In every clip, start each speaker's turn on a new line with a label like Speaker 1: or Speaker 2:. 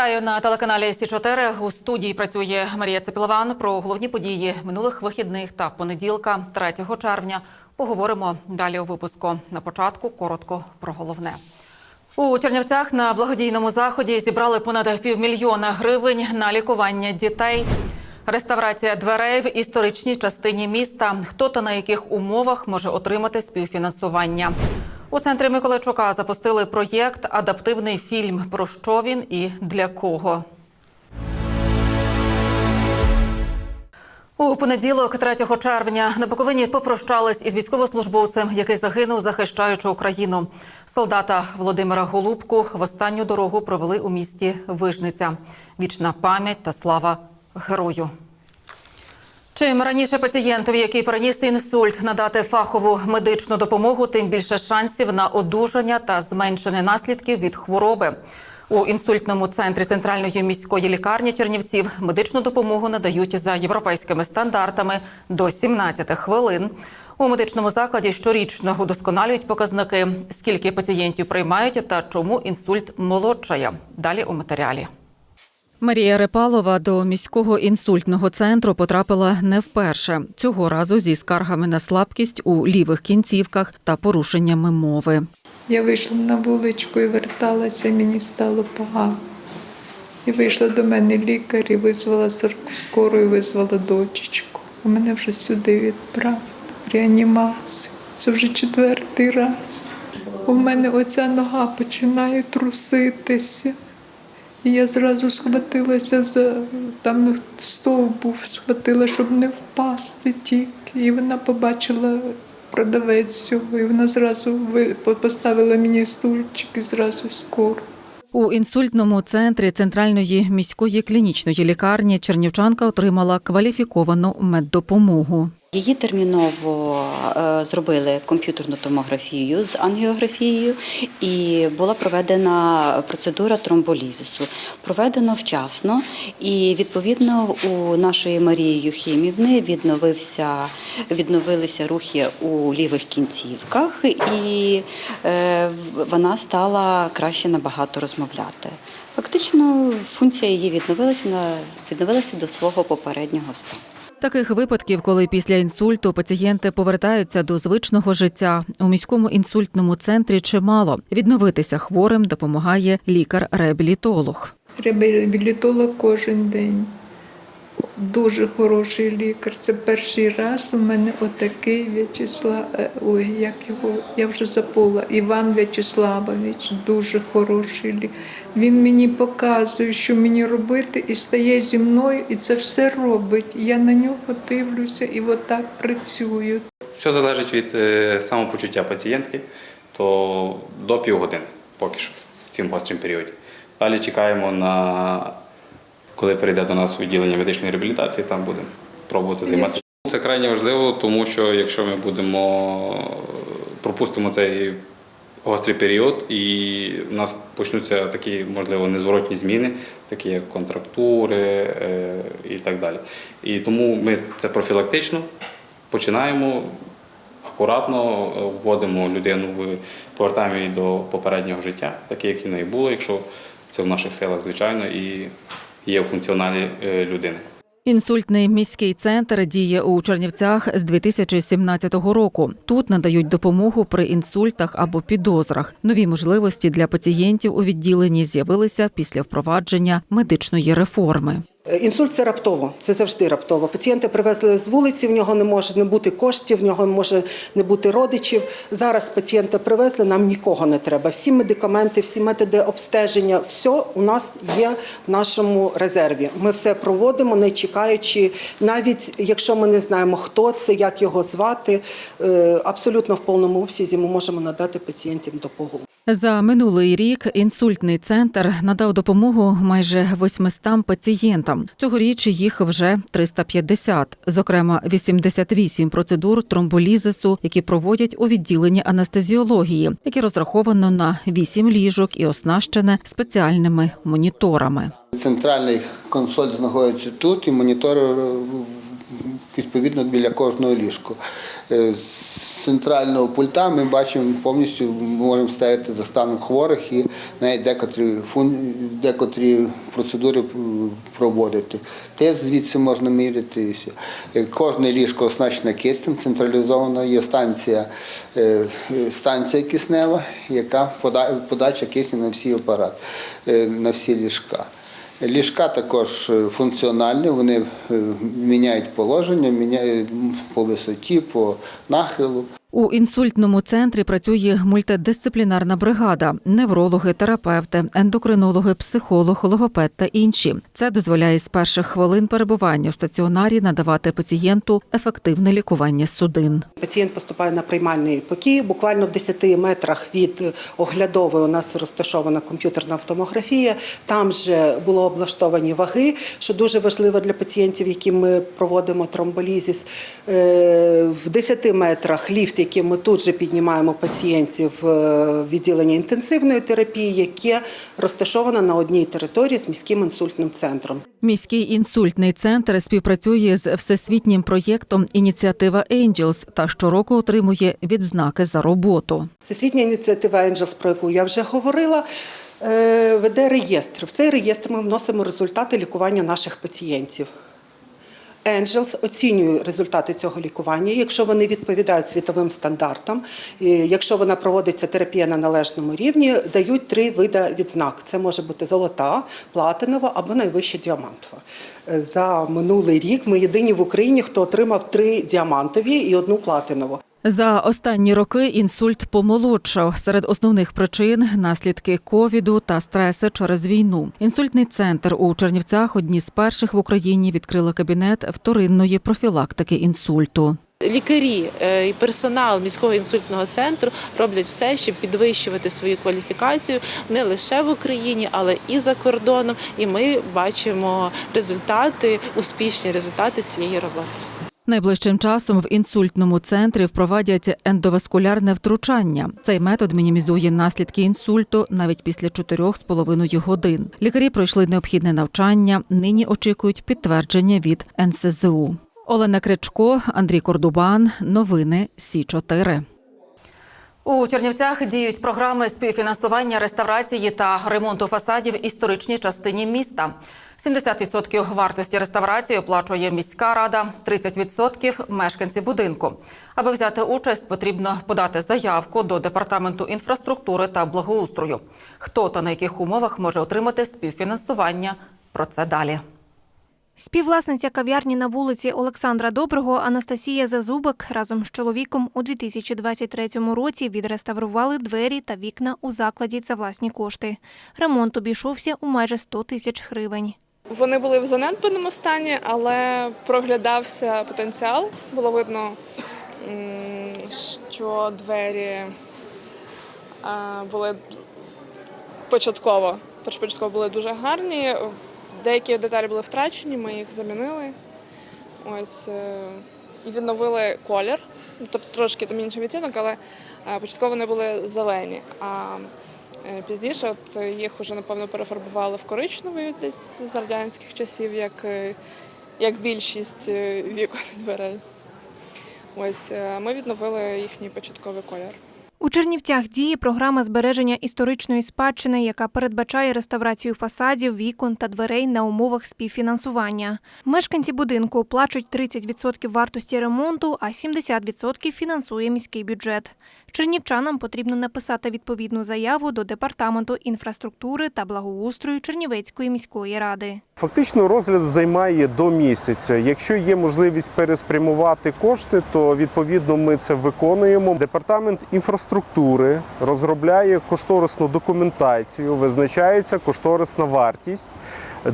Speaker 1: Вітаю на телеканалі Сі 4 У студії працює Марія Цепілован. Про головні події минулих вихідних та понеділка, 3 червня. Поговоримо далі у випуску. На початку коротко про головне. У Чернівцях на благодійному заході зібрали понад півмільйона гривень на лікування дітей. Реставрація дверей в історичній частині міста. Хто та на яких умовах може отримати співфінансування? У центрі Миколайчука запустили проєкт Адаптивний фільм. Про що він і для кого. У понеділок, 3 червня, на Буковині попрощались із військовослужбовцем, який загинув, захищаючи Україну. Солдата Володимира Голубку в останню дорогу провели у місті Вижниця. Вічна пам'ять та слава герою. Чим раніше пацієнтові, який переніс інсульт, надати фахову медичну допомогу, тим більше шансів на одужання та зменшення наслідків від хвороби. У інсультному центрі центральної міської лікарні Чернівців медичну допомогу надають за європейськими стандартами до 17 хвилин. У медичному закладі щорічно удосконалюють показники, скільки пацієнтів приймають та чому інсульт молодшає. Далі у матеріалі. Марія Репалова до міського інсультного центру потрапила не вперше. Цього разу зі скаргами на слабкість у лівих кінцівках та порушеннями мови.
Speaker 2: Я вийшла на вуличку і верталася, мені стало погано. І вийшла до мене лікар і визвала скору і визвала дочечку. А мене вже сюди відправили реанімацію. Це вже четвертий раз. У мене оця нога починає труситися. І я зразу схватилася за там стовп був, схватила, щоб не впасти тільки. І вона побачила продавець цього, і вона зразу ви- поставила мені стульчик і зразу скоро.
Speaker 1: У інсультному центрі центральної міської клінічної лікарні чернівчанка отримала кваліфіковану меддопомогу.
Speaker 3: Її терміново е, зробили комп'ютерну томографію з ангіографією, і була проведена процедура тромболізису. Проведено вчасно, і відповідно у нашої Марії Юхімівни відновився, відновилися рухи у лівих кінцівках, і е, вона стала краще набагато розмовляти. Фактично, функція її відновилася на відновилася до свого попереднього стану.
Speaker 1: Таких випадків, коли після інсульту пацієнти повертаються до звичного життя, у міському інсультному центрі чимало. Відновитися хворим допомагає лікар-реабілітолог.
Speaker 2: Реабілітолог кожен день. Дуже хороший лікар. Це перший раз у мене отакий В'ячеслав, е, ой, як його, я вже забула, Іван В'ячеславович, дуже хороший лікар. Він мені показує, що мені робити, і стає зі мною, і це все робить. Я на нього дивлюся і отак працюю.
Speaker 4: Все залежить від е, самопочуття пацієнтки, то до півгодини поки що в цьому гострому періоді. Далі чекаємо на коли прийде до нас відділення медичної реабілітації, там будемо пробувати займатися. Це крайне важливо, тому що якщо ми будемо пропустимо цей гострий період, і в нас почнуться такі, можливо, незворотні зміни, такі як контрактури е, і так далі. І тому ми це профілактично починаємо акуратно е, вводимо людину в повертаємо її до попереднього життя, таке, як і неї було, якщо це в наших силах, звичайно, і є у функціоналі е, людини.
Speaker 1: Інсультний міський центр діє у Чернівцях з 2017 року. Тут надають допомогу при інсультах або підозрах. Нові можливості для пацієнтів у відділенні з'явилися після впровадження медичної реформи.
Speaker 5: Е, Інсульт це раптово, це завжди раптово. Пацієнта привезли з вулиці, в нього не може не бути коштів, в нього може не бути родичів. Зараз пацієнта привезли, нам нікого не треба. Всі медикаменти, всі методи обстеження, все у нас є в нашому резерві. Ми все проводимо, не чекаючи, навіть якщо ми не знаємо, хто це, як його звати, е, абсолютно в повному обсязі ми можемо надати пацієнтам допомогу.
Speaker 1: За минулий рік інсультний центр надав допомогу майже 800 пацієнтам. Цьогоріч їх вже 350, зокрема 88 процедур тромболізису, які проводять у відділенні анестезіології, яке розраховано на 8 ліжок і оснащене спеціальними моніторами.
Speaker 6: Центральний консоль знаходиться тут, і монітори відповідно біля кожного ліжку. Е, З центрального пульта ми бачимо повністю можемо стежити за станом хворих і навіть декотрі, декотрі процедури проводити. Тиск звідси можна все. Е, Кожне ліжко оснащене киснем, централізовано. Є станція, е, е, станція киснева, яка пода- подача кисню на всі апарат, е, на всі ліжка. Ліжка також е, функціональні, вони е, міняють положення, міняють по висоті, по нахилу.
Speaker 7: У інсультному центрі працює мультидисциплінарна бригада: неврологи, терапевти, ендокринологи, психолог, логопед та інші. Це дозволяє з перших хвилин перебування в стаціонарі надавати пацієнту ефективне лікування судин.
Speaker 5: Пацієнт поступає на приймальний покій. Буквально в 10 метрах від оглядової у нас розташована комп'ютерна томографія. Там же було облаштовані ваги, що дуже важливо для пацієнтів, яким ми проводимо тромболізіс. Е, В 10 метрах ліфт, яким ми тут же піднімаємо пацієнтів відділення інтенсивної терапії, яке розташоване на одній території з міським інсультним центром.
Speaker 7: Міський інсультний центр співпрацює з всесвітнім проєктом Ініціатива Angels та щороку отримує відзнаки за роботу.
Speaker 5: Всесвітня ініціатива Angels, про яку я вже говорила, е, веде реєстр. В цей реєстр ми вносимо результати лікування наших пацієнтів. Angels оцінює результати цього лікування, якщо вони відповідають світовим стандартам, якщо вона проводиться терапія на належному рівні, дають три види відзнак. Це може бути золота, платинова або найвища діамантова. Е, За минулий рік ми єдині в Україні, хто отримав три діамантові і одну платинову.
Speaker 7: За останні роки інсульт помолодшав. Серед основних причин наслідки ковіду та стреси через війну. Інсультний центр у Чернівцях одні з перших в Україні відкрили кабінет вторинної профілактики інсульту.
Speaker 8: Лікарі е, і персонал міського інсультного центру роблять все, щоб підвищувати свою кваліфікацію не лише в Україні, але і за кордоном. І ми бачимо результати, успішні результати цієї роботи.
Speaker 7: Найближчим часом в інсультному центрі впровадять ендоваскулярне втручання. Цей метод мінімізує наслідки інсульту навіть після 4,5 годин. Лікарі пройшли необхідне навчання. Нині очікують підтвердження від НСЗУ. Олена Кричко, Андрій Кордубан. Новини Сі 4 у Чернівцях діють програми співфінансування реставрації та ремонту фасадів історичній частині міста. 70% вартості реставрації оплачує міська рада, 30% – мешканці будинку. Аби взяти участь, потрібно подати заявку до департаменту інфраструктури та благоустрою. Хто та на яких умовах може отримати співфінансування? Про це далі.
Speaker 9: Співвласниця кав'ярні на вулиці Олександра Доброго Анастасія Зазубик разом з чоловіком у 2023 році відреставрували двері та вікна у закладі за власні кошти. Ремонт обійшовся у майже 100 тисяч гривень.
Speaker 10: Вони були в занедбаному стані, але проглядався потенціал. Було видно, що двері е, були початково, початково були дуже гарні. Деякі деталі були втрачені, ми їх замінили. Ось е, і відновили колір. Трошки там інший відтінок, але е, початково вони були зелені. А Пізніше от їх вже напевно перефарбували в коричневий десь з радянських часів, як, е, як більшість е, вікон дверей. Ось е, ми відновили їхній початковий колір.
Speaker 9: У Чернівцях діє програма збереження історичної спадщини, яка передбачає реставрацію фасадів, вікон та дверей на умовах співфінансування. Мешканці будинку оплачують 30% вартості ремонту, а 70% фінансує міський бюджет. Чернівчанам потрібно написати відповідну заяву до департаменту інфраструктури та благоустрою Чернівецької міської ради.
Speaker 11: Фактично розгляд займає до місяця. Якщо є можливість переспрямувати кошти, то відповідно ми це виконуємо. Департамент інфраструктури розробляє кошторисну документацію, визначається кошторисна вартість.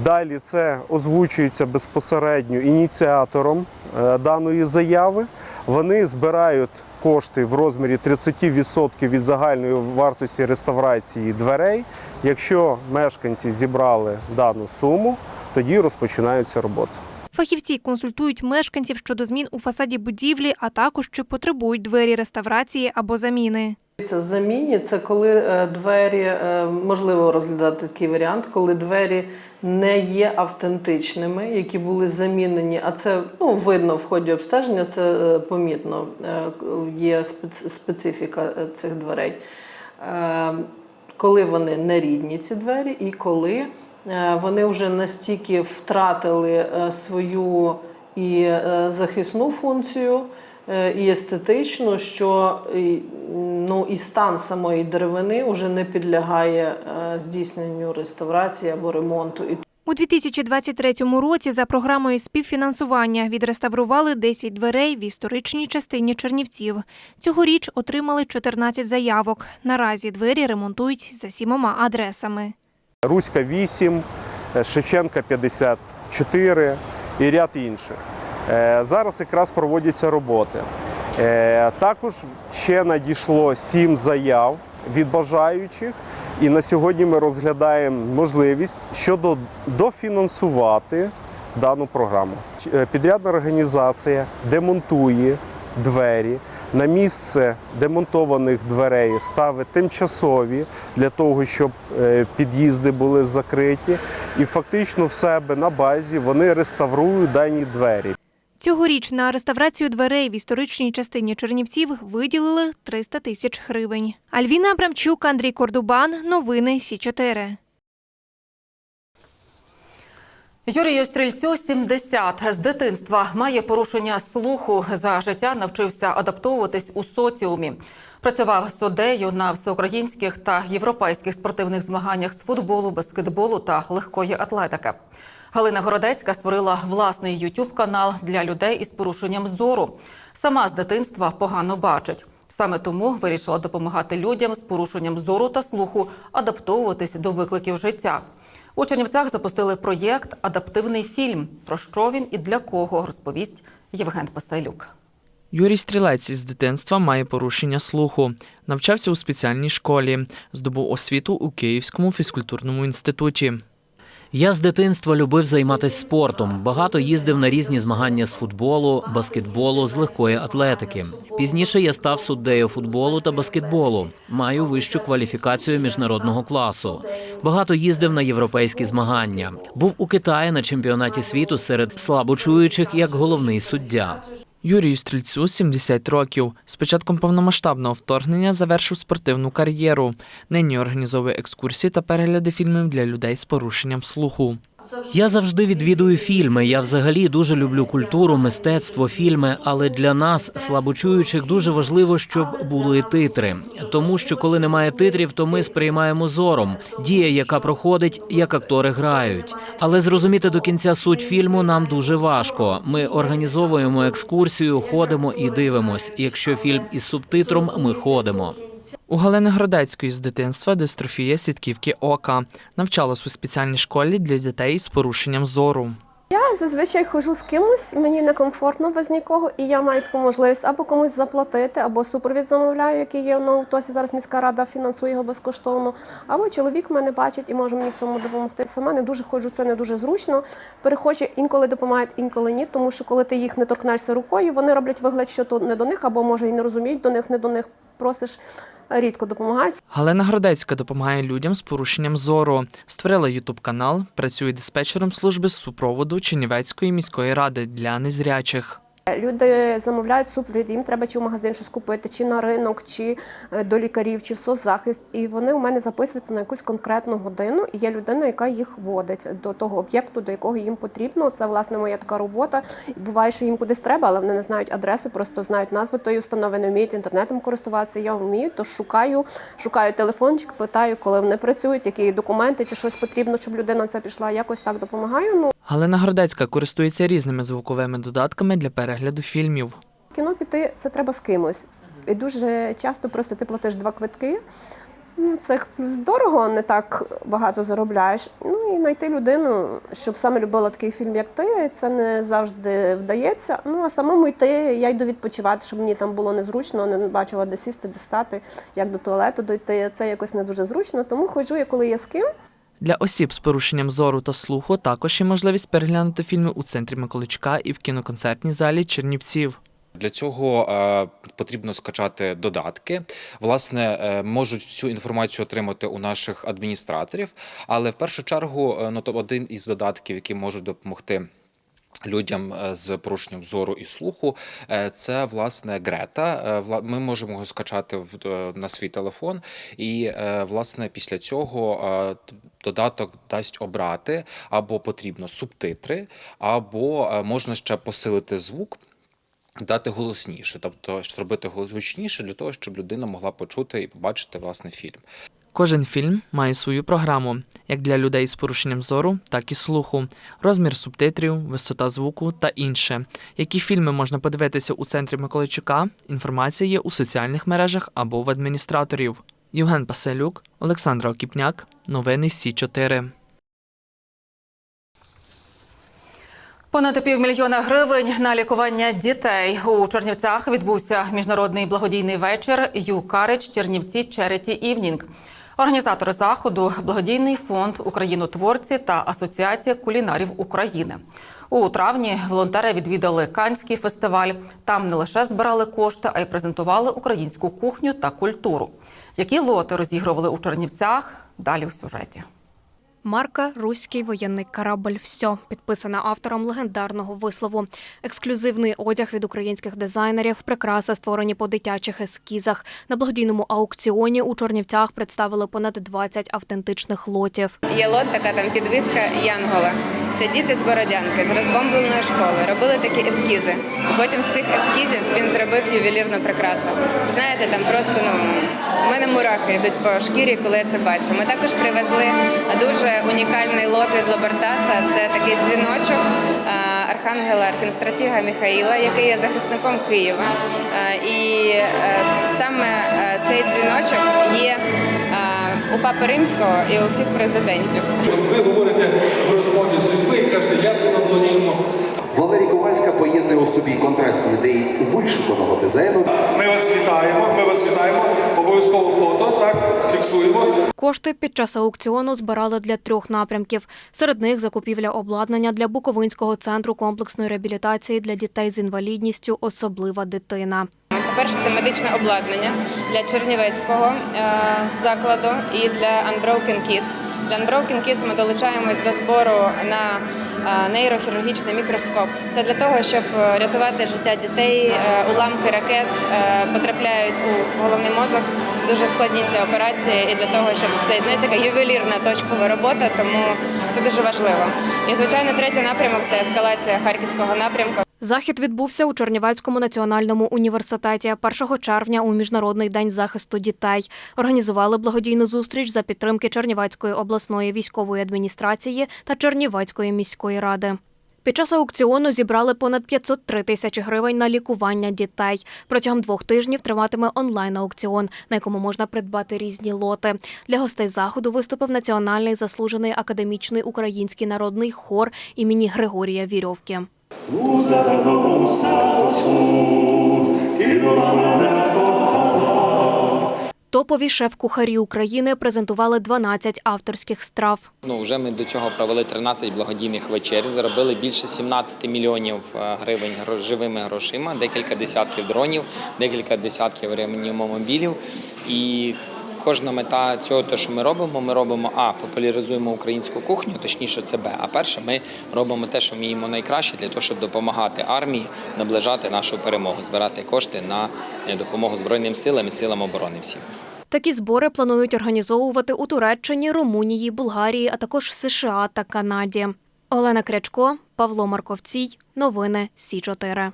Speaker 11: Далі це озвучується безпосередньо ініціатором е, даної заяви. Вони збирають кошти в розмірі 30% від загальної вартості реставрації дверей. Якщо мешканці зібрали дану суму, тоді розпочинаються роботи.
Speaker 9: Фахівці консультують мешканців щодо змін у фасаді будівлі, а також чи потребують двері реставрації або заміни.
Speaker 2: Це заміні, це коли е, двері, е, можливо розглядати такий варіант, коли двері не є автентичними, які були замінені. А це ну, видно в ході обстеження, це е, помітно. Є специфіка цих дверей. Коли вони не рідні, ці двері, і коли вони вже настільки втратили свою і захисну функцію, і естетичну, що і, ну, і стан самої деревини вже не підлягає е, здійсненню реставрації або ремонту.
Speaker 9: У 2023 році за програмою співфінансування відреставрували 10 дверей в історичній частині Чернівців. Цьогоріч отримали 14 заявок. Наразі двері ремонтують за сімома адресами.
Speaker 11: Руська 8, е, Шевченка 54 і ряд інших. Е, Зараз якраз проводяться роботи. Е, Також ще надійшло сім заяв від бажаючих, і на сьогодні ми розглядаємо можливість щодо дофінансувати дану програму. Е, Підрядна організація демонтує двері. На місце демонтованих дверей ставить тимчасові для того, щоб під'їзди були закриті, і фактично в себе на базі вони реставрують дані двері.
Speaker 9: Цьогоріч на реставрацію дверей в історичній частині Чернівців виділили 300 тисяч гривень. Альвіна Абрамчук, Андрій Кордубан. Новини Сі 4
Speaker 1: Юрію Стрільцю 70. З дитинства має порушення слуху. За життя навчився адаптовуватись у соціумі. Працював суддею на всеукраїнських та європейських спортивних змаганнях з футболу, баскетболу та легкої атлетики. Галина Городецька створила власний youtube канал для людей із порушенням зору. Сама з дитинства погано бачить. Саме тому вирішила допомагати людям з порушенням зору та слуху адаптовуватись до викликів життя. У Чернівцях запустили проєкт Адаптивний фільм. Про що він і для кого розповість Євген Пасайлюк.
Speaker 12: Юрій Стрілець із дитинства має порушення слуху. Навчався у спеціальній школі, здобув освіту у Київському фізкультурному інституті.
Speaker 13: Я з дитинства любив займатися спортом. Багато їздив на різні змагання з футболу, баскетболу, з легкої атлетики. Пізніше я став суддею футболу та баскетболу. Маю вищу кваліфікацію міжнародного класу. Багато їздив на європейські змагання. Був у Китаї на чемпіонаті світу серед слабочуючих як головний суддя.
Speaker 12: Юрію Стрільцю 70 років. З початком повномасштабного вторгнення завершив спортивну кар'єру. Нині організовує екскурсії та перегляди фільмів для людей з порушенням слуху.
Speaker 13: Я завжди відвідую фільми. Я взагалі дуже люблю культуру, мистецтво, фільми. Але для нас, слабочуючих, дуже важливо, щоб були титри. Тому що коли немає титрів, то ми сприймаємо зором. Дія, яка проходить, як актори грають. Але зрозуміти до кінця суть фільму нам дуже важко. Ми організовуємо екскурсію, ходимо і дивимось. Якщо фільм із субтитром, ми ходимо.
Speaker 12: У Галини Гродецької з дитинства дистрофія сітківки ока. Навчалась у спеціальній школі для дітей з порушенням зору.
Speaker 14: Я зазвичай ходжу з кимось, мені некомфортно без нікого, і я маю таку можливість або комусь заплатити, або супровід замовляю, який є на Утосі. Зараз міська рада фінансує його безкоштовно. Або чоловік мене бачить і може мені в цьому допомогти. Сама не дуже ходжу, це не дуже зручно. Перехожі інколи допомагають, інколи ні, тому що коли ти їх не торкнешся рукою, вони роблять вигляд, що то не до них, або може і не розуміють до них, не до них просиш. Рідко допомагають.
Speaker 12: Галина Гродецька допомагає людям з порушенням зору. Створила ютуб канал, працює диспетчером служби з супроводу Чернівецької міської ради для незрячих.
Speaker 14: Люди замовляють супровід, їм треба чи в магазин щось купити, чи на ринок, чи е, до лікарів, чи в соцзахист. І вони у мене записуються на якусь конкретну годину. І є людина, яка їх водить до того об'єкту, до якого їм потрібно. Це власне моя така робота. І буває, що їм кудись треба, але вони не знають адресу, просто знають назву тої установи, не вміють інтернетом користуватися. Я вмію, то шукаю, шукаю телефончик, питаю, коли вони працюють, які документи, чи щось потрібно, щоб людина це пішла. Якось так допомагаю. Ну
Speaker 12: Галина Гродецька користується різними звуковими додатками для перегляду фільмів.
Speaker 14: Кіно піти це треба з кимось. І дуже часто просто ти платиш два квитки. Ну, це плюс дорого, не так багато заробляєш. Ну і знайти людину, щоб саме любила такий фільм, як ти, це не завжди вдається. Ну а самому йти, я йду відпочивати, щоб мені там було незручно, не бачила, де сісти, де стати, як до туалету дойти. Це якось не дуже зручно. Тому ходжу я, коли є з ким.
Speaker 12: Для осіб з порушенням зору та слуху також є можливість переглянути фільми у центрі Миколичка і в кіноконцертній залі Чернівців.
Speaker 15: Для цього е, потрібно скачати додатки. Власне, е, можуть всю інформацію отримати у наших адміністраторів, але в першу чергу е, ну, то один із додатків, які можуть допомогти. Людям е, з порушенням зору і слуху е, це власне Грета. Е, Ми можемо його скачати на свій телефон, і власне після цього додаток дасть обрати або потрібно субтитри, або можна ще посилити звук. Дати голосніше, тобто зробити гучніше для того, щоб людина могла почути і побачити власне фільм.
Speaker 12: Кожен фільм має свою програму, як для людей з порушенням зору, так і слуху, розмір субтитрів, висота звуку та інше. Які фільми можна подивитися у центрі Миколайчука? Інформація є у соціальних мережах або в адміністраторів. Євген Паселюк, Олександра Окіпняк, новини Сі 4
Speaker 1: Понад півмільйона гривень на лікування дітей у Чернівцях відбувся міжнародний благодійний вечір «Ю Карич Чернівці Череті Івнінг. Організатори заходу благодійний фонд Українотворці та Асоціація кулінарів України. У травні волонтери відвідали Канський фестиваль. Там не лише збирали кошти, а й презентували українську кухню та культуру. Які лоти розігрували у Чернівцях? Далі в сюжеті.
Speaker 16: Марка Руський воєнний корабль. Все підписана автором легендарного вислову. Ексклюзивний одяг від українських дизайнерів, прикраси створені по дитячих ескізах. На благодійному аукціоні у Чорнівцях представили понад 20 автентичних лотів.
Speaker 8: Є лот, така там підвіска Янгола. Це діти з Бородянки, з розбомбленої школи. Робили такі ескізи. Потім з цих ескізів він зробив ювелірну прикрасу. Це знаєте, там просто ну в мене мурахи йдуть по шкірі, коли я це бачу. Ми також привезли дуже унікальний лот від Лобертаса. Це такий дзвіночок е, архангела архінстратіга Міхаїла, який є захисником Києва. Е, І е, саме цей дзвіночок є у Папи Римського і у всіх президентів.
Speaker 17: От ви говорите в розмові з людьми і кажете, як нам плануємо.
Speaker 18: Валерій Ковальська поєднує у собі контрастні ідеї вишуканого дизайну.
Speaker 17: Ми вас вітаємо, ми вас вітаємо. Обов'язково фото, так, фіксуємо.
Speaker 16: Кошти під час аукціону збирали для трьох напрямків. Серед них закупівля обладнання для Буковинського центру комплексної реабілітації для дітей з інвалідністю Особлива дитина.
Speaker 8: По-перше, це медичне обладнання для Чернівецького е, закладу і для Unbroken Kids. Для Unbroken Kids ми долучаємось до збору на нейрохірургічний мікроскоп. Це для того, щоб е, рятувати життя дітей. Е, Уламки ракет е, потрапляють у головний мозок. Дуже складні ці операції, і для того, щоб це не така ювелірна точкова робота, тому це дуже важливо. І звичайно, третій напрямок це ескалація харківського напрямку.
Speaker 16: Захід відбувся у Чернівецькому національному університеті 1 червня у Міжнародний день захисту дітей. Організували благодійну зустріч за підтримки Чернівецької обласної військової адміністрації та Чернівецької міської ради. Під час аукціону зібрали понад 503 тисячі гривень на лікування дітей. Протягом двох тижнів триватиме онлайн-аукціон, на якому можна придбати різні лоти. Для гостей заходу виступив національний заслужений академічний український народний хор імені Григорія Вірьовки. Топові шеф-кухарі України презентували 12 авторських страв.
Speaker 19: Ну, вже ми до цього провели 13 благодійних вечер, заробили більше 17 мільйонів е, гривень живими грошима, декілька десятків дронів, декілька десятків реанімомобілів. І кожна мета цього, те, що ми робимо, ми робимо а популяризуємо українську кухню, точніше, це Б. А перше, ми робимо те, що вміємо найкраще, для того, щоб допомагати армії наближати нашу перемогу, збирати кошти на е, допомогу Збройним силам і силам оборони всім.
Speaker 16: Такі збори планують організовувати у Туреччині, Румунії, Болгарії, а також США та Канаді. Олена Крячко, Павло Марковцій. Новини Сі 4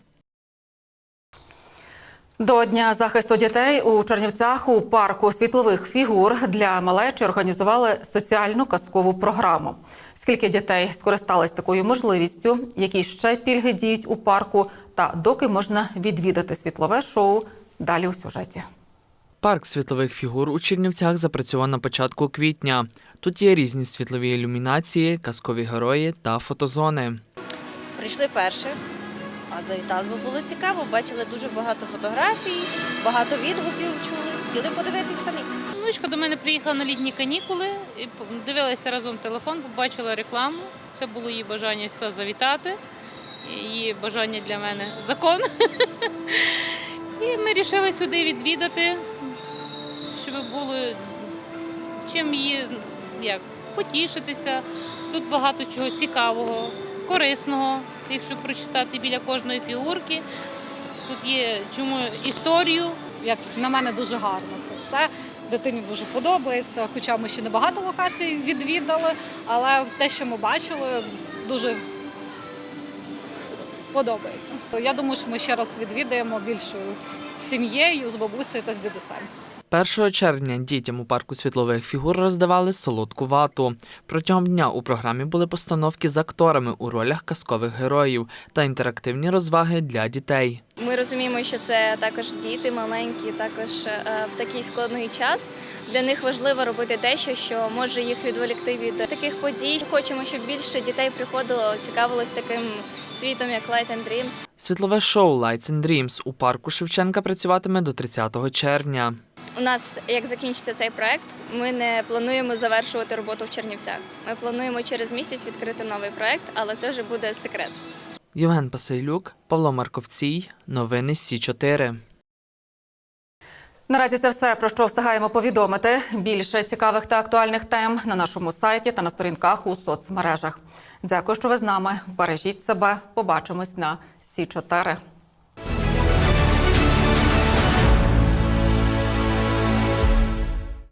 Speaker 1: До Дня захисту дітей у Чернівцях у парку світлових фігур для малечі організували соціальну казкову програму. Скільки дітей скористались такою можливістю, які ще пільги діють у парку, та доки можна відвідати світлове шоу далі у сюжеті.
Speaker 12: Парк світлових фігур у Чернівцях запрацював на початку квітня. Тут є різні світлові ілюмінації, казкові герої та фотозони.
Speaker 20: Прийшли перше, завітали, бо було цікаво. Бачили дуже багато фотографій, багато відгуків чули. Хотіли подивитись самі.
Speaker 21: Внучка до мене приїхала на літні канікули, і дивилася разом телефон, побачила рекламу. Це було її бажання сюди завітати. Її бажання для мене закон. І ми вирішили сюди відвідати, щоб було чим її як, потішитися. Тут багато чого цікавого, корисного, якщо прочитати біля кожної фігурки. Тут є чому історію.
Speaker 22: Як на мене дуже гарно це все. Дитині дуже подобається. Хоча ми ще не багато локацій відвідали, але те, що ми бачили, дуже подобається. Я думаю, що ми ще раз відвідаємо більшою сім'єю з бабусею та з дідусем.
Speaker 12: 1 червня дітям у парку світлових фігур роздавали солодку вату. Протягом дня у програмі були постановки з акторами у ролях казкових героїв та інтерактивні розваги для дітей.
Speaker 23: Ми розуміємо, що це також діти маленькі, також е, в такий складний час. Для них важливо робити дещо, що може їх відволікти від таких подій. Хочемо, щоб більше дітей приходило, цікавилось таким світом, як Light and Dreams.
Speaker 12: Світлове шоу Lights and Dreams у парку Шевченка працюватиме до 30 червня.
Speaker 23: У нас, як закінчиться цей проект, ми не плануємо завершувати роботу в Чернівцях. Ми плануємо через місяць відкрити новий проект, але це вже буде секрет.
Speaker 12: Євген Пасилюк, Павло Марковцій. Новини Сі 4
Speaker 1: Наразі це все про що встигаємо повідомити. Більше цікавих та актуальних тем на нашому сайті та на сторінках у соцмережах. Дякую, що ви з нами. Бережіть себе. Побачимось на Сі 4